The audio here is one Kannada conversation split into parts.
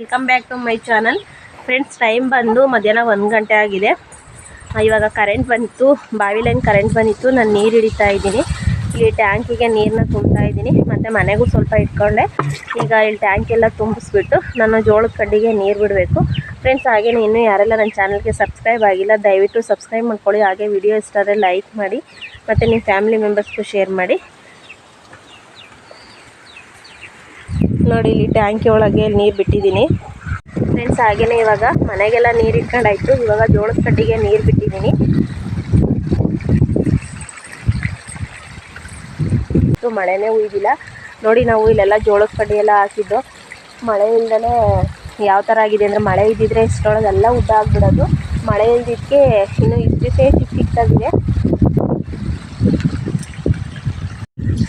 Welcome back to my channel friends time ಬಂದು ಮಧ್ಯಾಹ್ನ ಒಂದು ಗಂಟೆ ಆಗಿದೆ. ಇವಾಗ ಕರೆಂಟ್ ಬಂತು, ಬಾವಿ ಲೈನ್ ಕರೆಂಟ್ ಬಂದಿತ್ತು, ನಾನು ನೀರು ಹಿಡಿತಾ ಇದ್ದೀನಿ. ಇಲ್ಲಿ ಟ್ಯಾಂಕಿಗೆ ನೀರನ್ನ ತುಂಬ್ತಾ ಇದ್ದೀನಿ. ಮತ್ತು ಮನೆಗೂ ಸ್ವಲ್ಪ ಇಟ್ಕೊಂಡೆ. ಈಗ ಇಲ್ಲಿ ಟ್ಯಾಂಕೆಲ್ಲ ತುಂಬಿಸ್ಬಿಟ್ಟು ನಾನು ಜೋಳದ ಕಡ್ಡಿಗೆ ನೀರು ಬಿಡಬೇಕು. ಫ್ರೆಂಡ್ಸ್ ಹಾಗೇ ಇನ್ನೂ ಯಾರೆಲ್ಲ ನನ್ನ ಚಾನಲ್ಗೆ ಸಬ್ಸ್ಕ್ರೈಬ್ ಆಗಿಲ್ಲ, ದಯವಿಟ್ಟು ಸಬ್ಸ್ಕ್ರೈಬ್ ಮಾಡ್ಕೊಳ್ಳಿ. ಹಾಗೆ ವಿಡಿಯೋ ಇಷ್ಟ ಆದರೆ ಲೈಕ್ ಮಾಡಿ, ಮತ್ತು ನಿಮ್ಮ ಫ್ಯಾಮಿಲಿ ಮೆಂಬರ್ಸ್ಗೂ ಶೇರ್ ಮಾಡಿ. ನೋಡಿ, ಇಲ್ಲಿ ಟ್ಯಾಂಕಿ ಒಳಗೆ ನೀರು ಬಿಟ್ಟಿದ್ದೀನಿ. ಫ್ರೆಂಡ್ಸ್ ಹಾಗೇನೆ ಇವಾಗ ಮನೆಗೆಲ್ಲ ನೀರು ಇಟ್ಕೊಂಡಾಯ್ತು. ಇವಾಗ ಜೋಳದ ಕಟ್ಟಿಗೆ ನೀರು ಬಿಟ್ಟಿದ್ದೀನಿ. ಮಳೆನೇ ಉಯ್ದಿಲ್ಲ. ನೋಡಿ, ನಾವು ಇಲ್ಲೆಲ್ಲ ಜೋಳದ ಕಡ್ಡಿ ಎಲ್ಲ ಹಾಕಿದ್ದು. ಮಳೆ ಇಲ್ದೇ ಯಾವ ಥರ ಆಗಿದೆ ಅಂದರೆ, ಮಳೆ ಇದ್ದಿದ್ರೆ ಇಷ್ಟರೊಳಗೆಲ್ಲ ಉದ್ದ ಆಗ್ಬಿಡೋದು. ಮಳೆ ಇಲ್ದಿದ್ದಕ್ಕೆ ಇನ್ನೂ ಇಷ್ಟು ಚಿಕ್ಕ ಚಿಕ್ಕದಾಗಿದೆ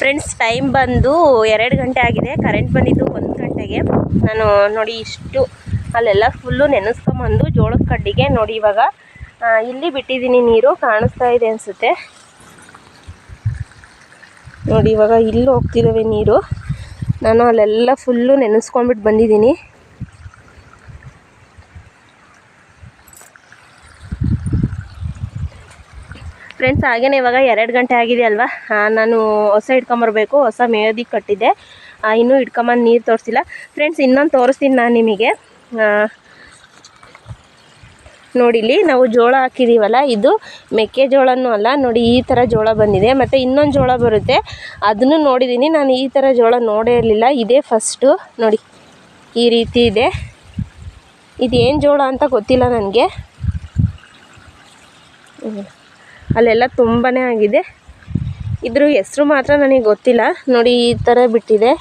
ಫ್ರೆಂಡ್ಸ್ ಟೈಮ್ ಬಂದು ಎರಡು ಗಂಟೆ ಆಗಿದೆ. ಕರೆಂಟ್ ಬಂದಿದ್ದು ಒಂದು ಗಂಟೆಗೆ. ನಾನು ನೋಡಿ ಇಷ್ಟು, ಅಲ್ಲೆಲ್ಲ ಫುಲ್ಲು ನೆನೆಸ್ಕೊಂಬಂದು ಜೋಳದ ಕಡ್ಡಿಗೆ ನೋಡಿ ಇವಾಗ ಇಲ್ಲಿ ಬಿಟ್ಟಿದ್ದೀನಿ ನೀರು, ಕಾಣಿಸ್ತಾ ಇದೆ ಅನಿಸುತ್ತೆ. ನೋಡಿ ಇವಾಗ ಇಲ್ಲಿ ಹೋಗ್ತಿದ್ದಾವೆ ನೀರು. ನಾನು ಅಲ್ಲೆಲ್ಲ ಫುಲ್ಲು ನೆನೆಸ್ಕೊಂಬಿಟ್ಟು ಬಂದಿದ್ದೀನಿ. ಫ್ರೆಂಡ್ಸ್ ಹಾಗೇನೆ ಇವಾಗ ಎರಡು ಗಂಟೆ ಆಗಿದೆ ಅಲ್ವಾ? ನಾನು ಹೊಸ ಇಟ್ಕೊಂಬರ್ಬೇಕು ಹೊಸ ಮೇಯೋದಿಕ್ಕೆ ಕಟ್ಟಿದ್ದೆ. ಇನ್ನೂ ಇಟ್ಕೊಂಬಂದು ನೀರು ತೋರಿಸಿಲ್ಲ. ಫ್ರೆಂಡ್ಸ್ ಇನ್ನೊಂದು ತೋರಿಸ್ತೀನಿ ನಾನು ನಿಮಗೆ. ನೋಡಿಲಿ ನಾವು ಜೋಳ ಹಾಕಿದ್ದೀವಲ್ಲ ಇದು ಮೆಕ್ಕೆಜೋಳನೂ ಅಲ್ಲ, ನೋಡಿ ಈ ಥರ ಜೋಳ ಬಂದಿದೆ. ಮತ್ತು ಇನ್ನೊಂದು ಜೋಳ ಬರುತ್ತೆ. ಅದನ್ನು ನೋಡಿದ್ದೀನಿ ನಾನು ಈ ಥರ ಜೋಳ ನೋಡೇ ಇರಲಿಲ್ಲ. ಇದೇ ಫಸ್ಟು ನೋಡಿ, ಈ ರೀತಿ ಇದೆ. ಇದೇನು ಜೋಳ ಅಂತ ಗೊತ್ತಿಲ್ಲ ನನಗೆ. ಅಲ್ಲೆಲ್ಲ ತುಂಬಾ ಆಗಿದೆ. ಇದ್ರ ಹೆಸರು ಮಾತ್ರ ನನಗೆ ಗೊತ್ತಿಲ್ಲ. ನೋಡಿ ಈ ಥರ ಬಿಟ್ಟಿದೆ.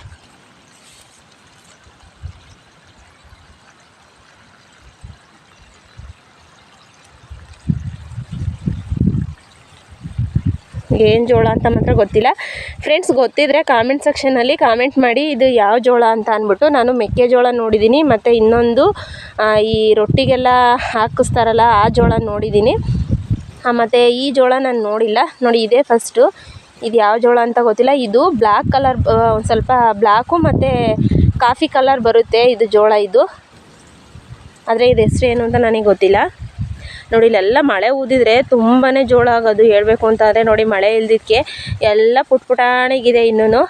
ಏನು ಜೋಳ ಅಂತ ಮಾತ್ರ ಗೊತ್ತಿಲ್ಲ. ಫ್ರೆಂಡ್ಸ್ ಗೊತ್ತಿದ್ರೆ ಕಾಮೆಂಟ್ ಸೆಕ್ಷನಲ್ಲಿ ಕಾಮೆಂಟ್ ಮಾಡಿ ಇದು ಯಾವ ಜೋಳ ಅಂತ ಅಂದ್ಬಿಟ್ಟು. ನಾನು ಮೆಕ್ಕೆಜೋಳ ನೋಡಿದ್ದೀನಿ, ಮತ್ತು ಇನ್ನೊಂದು ಈ ರೊಟ್ಟಿಗೆಲ್ಲ ಹಾಕಿಸ್ತಾರಲ್ಲ, ಆ ಜೋಳ ನೋಡಿದ್ದೀನಿ. ಮತ್ತು ಈ ಜೋಳ ನಾನು ನೋಡಿಲ್ಲ. ನೋಡಿ ಇದೇ ಫಸ್ಟು ಇದು ಯಾವ ಜೋಳ ಅಂತ ಗೊತ್ತಿಲ್ಲ. ಇದು ಬ್ಲ್ಯಾಕ್ ಕಲರ್ ಒಂದು ಸ್ವಲ್ಪ ಬ್ಲ್ಯಾಕು ಮತ್ತು ಕಾಫಿ ಕಲರ್ ಬರುತ್ತೆ ಇದು ಜೋಳ ಇದು. ಆದರೆ ಇದು ಹೆಸ್ರು ಏನು ಅಂತ ನನಗೆ ಗೊತ್ತಿಲ್ಲ. ನೋಡಿ ಇಲ್ಲೆಲ್ಲ ಮಳೆ ಊದಿದ್ರೆ ತುಂಬಾ ಜೋಳ ಆಗೋದು ಹೇಳಬೇಕು ಅಂತ ಆದರೆ ನೋಡಿ ಮಳೆ ಇಲ್ದಿದ್ದಕ್ಕೆ ಎಲ್ಲ ಪುಟ್ ಪುಟಾಣಿಗಿದೆ ಇನ್ನೂ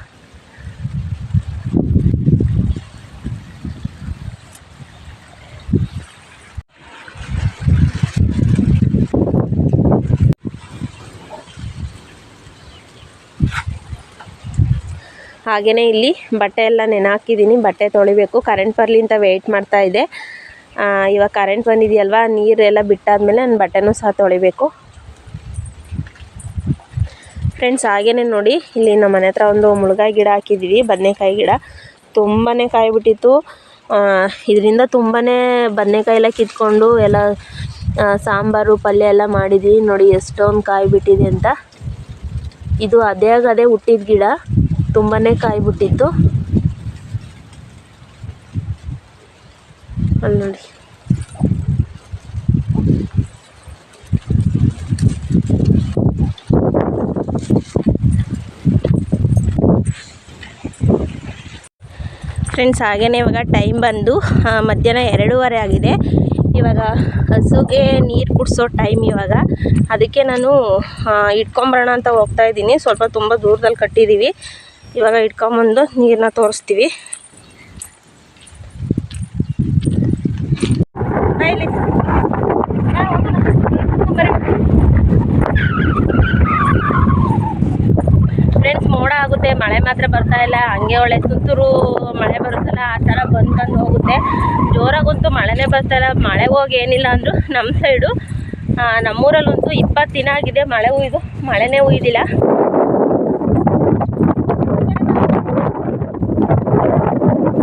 ಹಾಗೆಯೇ ಇಲ್ಲಿ ಬಟ್ಟೆ ಎಲ್ಲ ನೆನೆ ಬಟ್ಟೆ ತೊಳಿಬೇಕು. ಕರೆಂಟ್ ಬರಲಿ ಅಂತ ವೆಯ್ಟ್ ಮಾಡ್ತಾ ಇದ್ದೆ ಇವಾಗ ಕರೆಂಟ್ ಬಂದಿದೆಯಲ್ವ? ನೀರೆಲ್ಲ ಬಿಟ್ಟಾದಮೇಲೆ ನಾನು ಬಟ್ಟೆನೂ ಸಹ ತೊಳಿಬೇಕು. ಫ್ರೆಂಡ್ಸ್ ಹಾಗೆಯೇ ನೋಡಿ, ಇಲ್ಲಿ ನಮ್ಮ ಮನೆ ಹತ್ರ ಒಂದು ಮುಳುಗಾಯಿ ಗಿಡ ಹಾಕಿದ್ದೀವಿ, ಬದನೆಕಾಯಿ ಗಿಡ. ತುಂಬಾ ಕಾಯಿ ಬಿಟ್ಟಿತ್ತು ಇದರಿಂದ ತುಂಬಾ ಬದನೆಕಾಯಿ ಎಲ್ಲ ಕಿತ್ಕೊಂಡು ಎಲ್ಲ ಸಾಂಬಾರು, ಪಲ್ಯ ಎಲ್ಲ ಮಾಡಿದ್ವಿ. ನೋಡಿ, ಎಷ್ಟೊಂದು ಕಾಯಿ ಬಿಟ್ಟಿದೆ ಅಂತ. ಇದು ಅದೇ ಅದೇ ಹುಟ್ಟಿದ ಗಿಡ. ತುಂಬಾ ಕಾಯಿ ಬಿಟ್ಟಿತ್ತು ಅಲ್ಲಿ ನೋಡಿ. ಫ್ರೆಂಡ್ಸ್ ಹಾಗೇ ಇವಾಗ ಟೈಮ್ ಬಂದು ಮಧ್ಯಾಹ್ನ ಎರಡೂವರೆ ಆಗಿದೆ. ಇವಾಗ ಹಸುಗೆ ನೀರು ಕುಡಿಸೋ ಟೈಮ್ ಇವಾಗ. ಅದಕ್ಕೆ ನಾನು ಇಟ್ಕೊಂಬರೋಣ ಅಂತ ಹೋಗ್ತಾ ಇದ್ದೀನಿ. ಸ್ವಲ್ಪ ತುಂಬ ದೂರದಲ್ಲಿ ಕಟ್ಟಿದ್ದೀವಿ ಇವಾಗ ಇಟ್ಕೊಂಬಂದು ನೀರನ್ನ ತೋರಿಸ್ತೀವಿ. ಫ್ರೆಂಡ್ಸ್ ಮೋಡ ಆಗುತ್ತೆ, ಮಳೆ ಮಾತ್ರ ಬರ್ತಾ ಇಲ್ಲ, ಹಂಗೆ ಒಳ್ಳೆ ತುಂತುರು ಮಳೆ ಬರುತ್ತಲ್ಲ, ಆ ಥರ ಬಂದು ಬಂದು ಹೋಗುತ್ತೆ. ಜೋರಾಗಂತೂ ಮಳೆನೇ ಬರ್ತಾ ಇಲ್ಲ, ಮಳೆ ಹೋಗಿ ಏನಿಲ್ಲ ಅಂದರೂ ನಮ್ಮ ಸೈಡು ನಮ್ಮೂರಲ್ಲಂತೂ ಇಪ್ಪತ್ತು ದಿನ ಆಗಿದೆ ಮಳೆ ಉಯ್ದು ಮಳೆನೇ ಉಯ್ದಿಲ್ಲ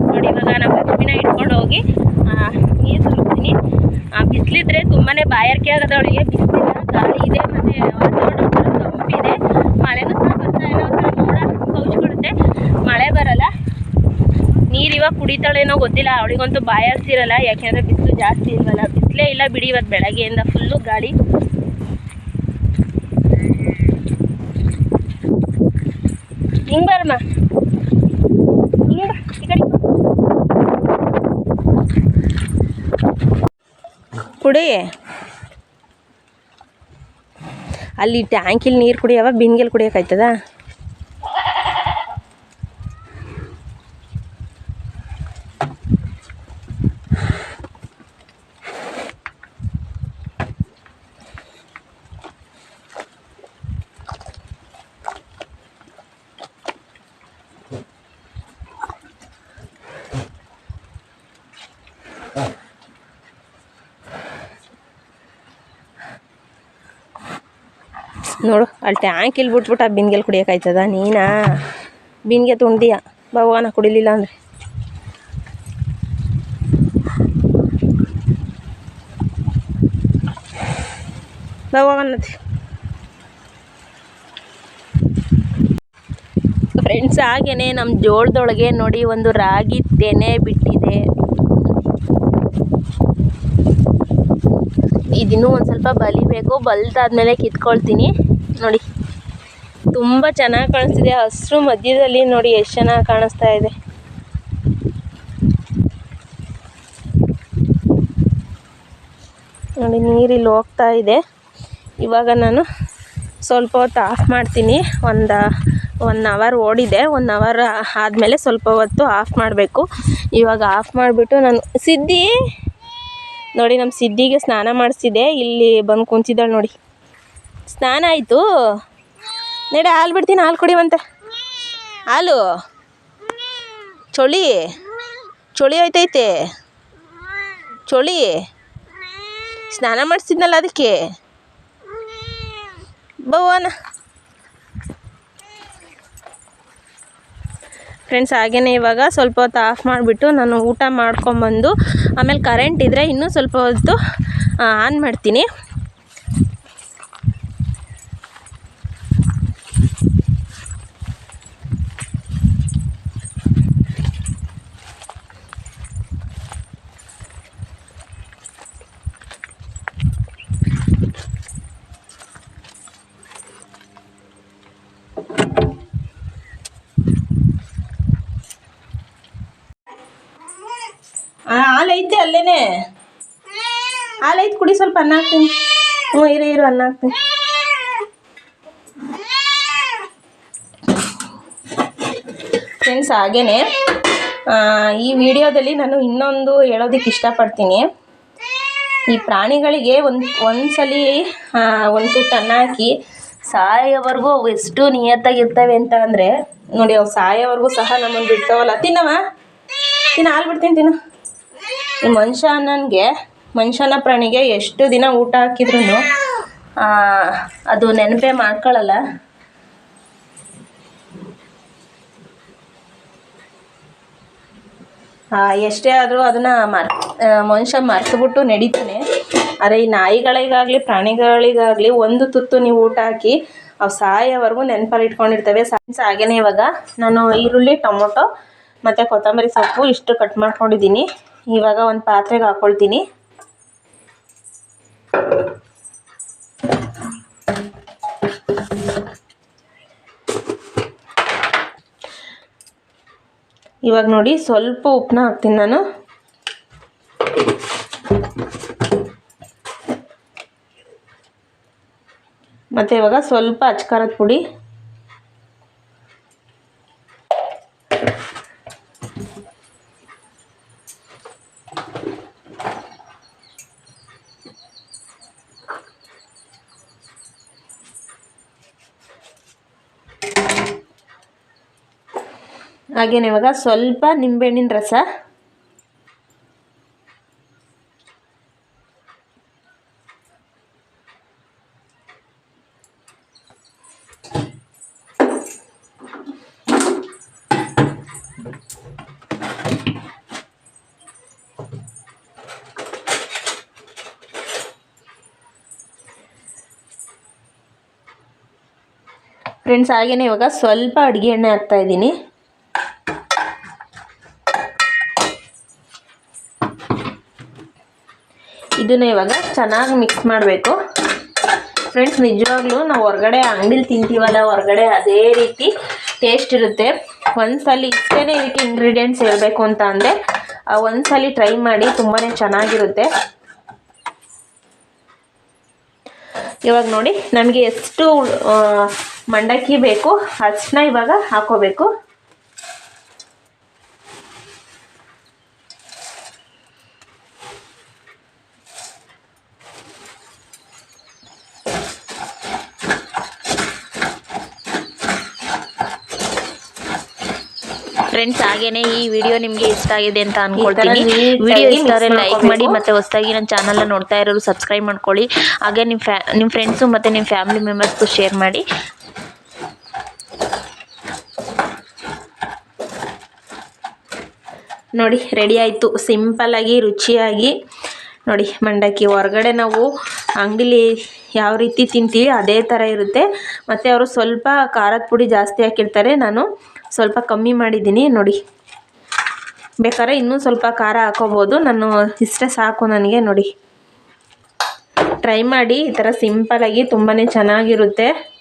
ನೋಡಿ ಇವಾಗ ನಾವು ಲಕ್ಷ್ಮಿನ ಇಟ್ಕೊಂಡು ಹೋಗಿ ನೀರು ಸುರಿಸ್ತೀನಿ ಬಿಸಿಲಿದ್ರೆ ತುಂಬಾ ಬಾಯಾರಿಕೆ ಆಗೋದು ಅವಳಿಗೆ ಗಾಳಿ ಇದೆ, ಮತ್ತೆ ತಂಪಿದೆ ಮಳೆನೂ ಸಹ ಬರ್ತಾ ಇಲ್ಲ ಮೋಡ ಕೌಚ್ಕೊಡುತ್ತೆ ಮಳೆ ಬರಲ್ಲ. ನೀರು ಇವಾಗ ಕುಡಿತಾಳೇನೋ ಗೊತ್ತಿಲ್ಲ, ಅವಳಿಗಂತೂ ಬಾಯಾರಿಸಿರಲ್ಲ ಯಾಕೆಂದರೆ ಬಿಸಿಲು ಜಾಸ್ತಿ ಇಲ್ವಲ್ಲ. ಬಿಸಿಲೇ ಇಲ್ಲ ಬಿಡಿ ಇವತ್ತು ಬೆಳಗ್ಗೆಯಿಂದ ಫುಲ್ಲು ಗಾಳಿ. ಹಿಂಗೆ ಬರಮ್ಮ ಹಿಂಗೆ ಬಾ ಈ ಕಡೆ ಕುಡಿ. ಅಲ್ಲಿ ಟ್ಯಾಂಕಿಲಿ ನೀರು ಕುಡಿಯವ ಬಿನ್ಗೆಲ್ ಕುಡಿಯೋಕ್ಕಾಯ್ತದ ನೋಡು, ಅಲ್ಲಿ ಟ್ಯಾಂಕ್ ಇಲ್ಲಿ ಬಿಟ್ಬಿಟ್ಟು ಆ ಬಿನ್ಗೆಲ್ ಕುಡಿಯೋಕ್ಕಾಯ್ತದ ನೀನಾ? ಬಿನ್ಗೆ ತುಂಡಿಯ ಭಗವಾನ ಕುಡಿಲಿಲ್ಲ ಅಂದರೆ. ಭಗವಾನತಿ ಫ್ರೆಂಡ್ಸ್ ಹಾಗೇನೆ ನಮ್ಮ ಜೋಳದೊಳಗೆ ನೋಡಿ ಒಂದು ರಾಗಿ ತೆನೆ ಬಿಟ್ಟಿದೆ. ಇದಿನ್ನೂ ಒಂದು ಸ್ವಲ್ಪ ಬಲಿಬೇಕು. ಬಲ್ದಾದ್ಮೇಲೆ ಕಿತ್ಕೊಳ್ತೀನಿ. ನೋಡಿ. ತುಂಬ ಚೆನ್ನಾಗಿ ಕಾಣಿಸ್ತಿದೆ. ಹಸಿರು ಮಧ್ಯದಲ್ಲಿ ನೋಡಿ ಎಷ್ಟು ಚೆನ್ನಾಗಿ ಕಾಣಿಸ್ತಾ ಇದೆ. ನೋಡಿ ನೀರಿಲ್ಲಿ ಹೋಗ್ತಾ ಇದೆ. ಇವಾಗ ನಾನು ಸ್ವಲ್ಪ ಹೊತ್ತು ಆಫ್ ಮಾಡ್ತೀನಿ. ಒಂದು ಒನ್ ಅವರ್ ಓಡಿದೆ. ಒನ್ ಅವರ್ ಆದಮೇಲೆ ಸ್ವಲ್ಪ ಹೊತ್ತು ಆಫ್ ಮಾಡಬೇಕು. ಇವಾಗ ಆಫ್ ಮಾಡಿಬಿಟ್ಟು ನಾನು ಸಿದ್ಧಿ ನೋಡಿ ನಮ್ಮ ಸಿದ್ಧಿಗೆ ಸ್ನಾನ ಮಾಡಿಸಿದೆ. ಇಲ್ಲಿ ಬಂದು ಕುಂತಿದ್ದಾಳೆ ನೋಡಿ. ಸ್ನಾನ ಆಯಿತು. ನಡೆ ಹಾಲು ಬಿಡ್ತೀನಿ, ಹಾಲು ಕುಡಿವಂತೆ ಹಾಲು? ಚಳಿ? ಚಳಿ ಆಯ್ತೈತೆ ಚಳಿ? ಸ್ನಾನ ಮಾಡಿಸಿದ್ನಲ್ಲ ಅದಕ್ಕೆ? ಬವನ ಫ್ರೆಂಡ್ಸ್ ಹಾಗೇನೆ ಇವಾಗ ಸ್ವಲ್ಪ ಹೊತ್ತು ಆಫ್ ಮಾಡಿಬಿಟ್ಟು ನಾನು ಊಟ ಮಾಡ್ಕೊಂಬಂದು, ಆಮೇಲೆ ಕರೆಂಟ್ ಇದ್ದರೆ ಇನ್ನೂ ಸ್ವಲ್ಪ ಹೊತ್ತು ಆನ್ ಮಾಡ್ತೀನಿ. ಹಾಲು ಐತೆ ಕುಡಿ ಸ್ವಲ್ಪ ಅನ್ನ ಹಾಕ್ತೀನಿ. ಹ್ಞೂ ಇರು ಇರು ಅನ್ನ ಹಾಕ್ತೀನಿ. ಫ್ರೆಂಡ್ಸ್ ಹಾಗೇನೆ ಆ, ಈ ವಿಡಿಯೋದಲ್ಲಿ ನಾನು ಇನ್ನೊಂದು ಹೇಳೋದಕ್ಕೆ ಇಷ್ಟಪಡ್ತೀನಿ. ಈ ಪ್ರಾಣಿಗಳಿಗೆ ಒಂದು ಒಂದ್ಸಲಿ ಒಂದು ತುತ್ತು ಅನ್ನ ಹಾಕಿ ಸಾಯೋವರೆಗೂ ಅವು ಎಷ್ಟು ನಿಯತ್ತಾಗಿರ್ತವೆ ಅಂತ ಅಂದರೆ ನೋಡಿ ಅವು ಸಾಯೋವರೆಗೂ ಸಹ ನಮ್ಮನ್ನು ಬಿಡ್ತಾವಲ್ಲ. ತಿನ್ನವ ತಿನ್ನ ಹಾಲು ಬಿಡ್ತೀನಿ ತಿನ್ನು. ಈ ಮನುಷ್ಯ ನನಗೆ ಮನುಷ್ಯನ ಪ್ರಾಣಿಗೆ ಎಷ್ಟು ದಿನ ಊಟ ಹಾಕಿದ್ರು ಅದು ನೆನಪೇ ಮಾಡ್ಕೊಳ್ಳಲ್ಲ ಎಷ್ಟೇ ಆದರೂ ಅದನ್ನು ಮರ್ ಮನುಷ್ಯ ಮರೆತುಬಿಟ್ಟು ನಡೀತಾನೆ. ಆದರೆ ಈ ನಾಯಿಗಳಿಗಾಗಲಿ, ಪ್ರಾಣಿಗಳಿಗಾಗಲಿ ಒಂದು ತುತ್ತು ನೀವು ಊಟ ಹಾಕಿ, ಅವು ಸಾಯೋವರೆಗೂ ನೆನಪಲ್ಲಿ ಇಟ್ಕೊಂಡಿರ್ತವೆ. ಸೈನ್ಸ್ ಹಾಗೇನೆ ಇವಾಗ. ನಾನು ಈರುಳ್ಳಿ, ಟೊಮೊಟೊ ಮತ್ತು ಕೊತ್ತಂಬರಿ ಸೊಪ್ಪು ಇಷ್ಟು ಕಟ್ ಮಾಡ್ಕೊಂಡಿದ್ದೀನಿ. ಇವಾಗ ಒಂದು ಪಾತ್ರೆಗೆ ಹಾಕ್ಕೊಳ್ತೀನಿ ಇವಾಗ ನೋಡಿ ಸ್ವಲ್ಪ ಉಪ್ಪನ್ನ ಹಾಕ್ತೀನಿ ನಾನು. ಮತ್ತು ಇವಾಗ ಸ್ವಲ್ಪ ಅಚ್ಕಾರದ ಪುಡಿ. ಹಾಗೇನೆ ಇವಾಗ ಸ್ವಲ್ಪ ನಿಂಬೆಹಣ್ಣಿನ ರಸ. ಫ್ರೆಂಡ್ಸ್ ಹಾಗೇನೆ ಇವಾಗ ಸ್ವಲ್ಪ ಅಡುಗೆ ಎಣ್ಣೆ ಹಾಕ್ತಾ ಇದನ್ನ ಇವಾಗ ಚೆನ್ನಾಗಿ ಮಿಕ್ಸ್ ಮಾಡಬೇಕು. ಫ್ರೆಂಡ್ಸ್ ನಿಜವಾಗ್ಲೂ ನಾವು ಹೊರಗಡೆ ಅಂಗಡಿಲಿ ತಿಂತೀವಲ್ಲ, ಹೊರಗಡೆ ಅದೇ ರೀತಿ ಟೇಸ್ಟ್ ಇರುತ್ತೆ. ಒಂದ್ಸಲ ಇಷ್ಟೇ ಇದಕ್ಕೆ ಇಂಗ್ರೀಡಿಯೆಂಟ್ಸ್ ಹೇಳಬೇಕು ಅಂತ ಅಂದರೆ ಒಂದ್ಸಲ ಟ್ರೈ ಮಾಡಿ ತುಂಬಾ ಚೆನ್ನಾಗಿರುತ್ತೆ. ಇವಾಗ ನೋಡಿ, ನಮಗೆ ಎಷ್ಟು ಮಂಡಕ್ಕಿ ಬೇಕು ಅಷ್ಟನ್ನ ಇವಾಗ ಹಾಕೋಬೇಕು. ಫ್ರೆಂಡ್ಸ್ ಹಾಗೇನೆ ಈ ವಿಡಿಯೋ ನಿಮಗೆ ಇಷ್ಟ ಆಗಿದೆ ಅಂತ ಅನ್ಕೊಳ್ತೀನಿ. ವಿಡಿಯೋ ಇಷ್ಟ ಆದರೆ ಲೈಕ್ ಮಾಡಿ ಮತ್ತೆ ಹೊಸದಾಗಿ ನನ್ನ ಚಾನಲ್ನ ನೋಡ್ತಾ ಇರೋರು ಸಬ್ಸ್ಕ್ರೈಬ್ ಮಾಡ್ಕೊಳ್ಳಿ. ಹಾಗೆ ನಿಮ್ಮ ಫ್ಯಾ ನಿಮ್ಮ ಫ್ರೆಂಡ್ಸು ಮತ್ತೆ ನಿಮ್ಮ ಫ್ಯಾಮಿಲಿ ಮೆಂಬರ್ಸ್ಗೂ ಶೇರ್ ಮಾಡಿ. ನೋಡಿ ರೆಡಿ ಆಯಿತು. ಆಗಿ ರುಚಿಯಾಗಿ. ನೋಡಿ ಮಂಡಕ್ಕಿ ಹೊರಗಡೆ ನಾವು ಅಂಗಡಿಲಿ ಯಾವ ರೀತಿ ತಿಂತೀವಿ ಅದೇ ಥರ ಇರುತ್ತೆ. ಮತ್ತು ಅವರು ಸ್ವಲ್ಪ ಖಾರದ ಪುಡಿ ಜಾಸ್ತಿ ಹಾಕಿರ್ತಾರೆ. ನಾನು ಸ್ವಲ್ಪ ಕಮ್ಮಿ ಮಾಡಿದ್ದೀನಿ, ನೋಡಿ. ಬೇಕಾದ್ರೆ ಇನ್ನೂ ಸ್ವಲ್ಪ ಖಾರ ಹಾಕೋಬೋದು. ನಾನು ಇಷ್ಟೇ ಸಾಕು ನನಗೆ, ನೋಡಿ. ಟ್ರೈ ಮಾಡಿ, ಈ ಥರ ಸಿಂಪಲಾಗಿ ತುಂಬಾ ಚೆನ್ನಾಗಿರುತ್ತೆ.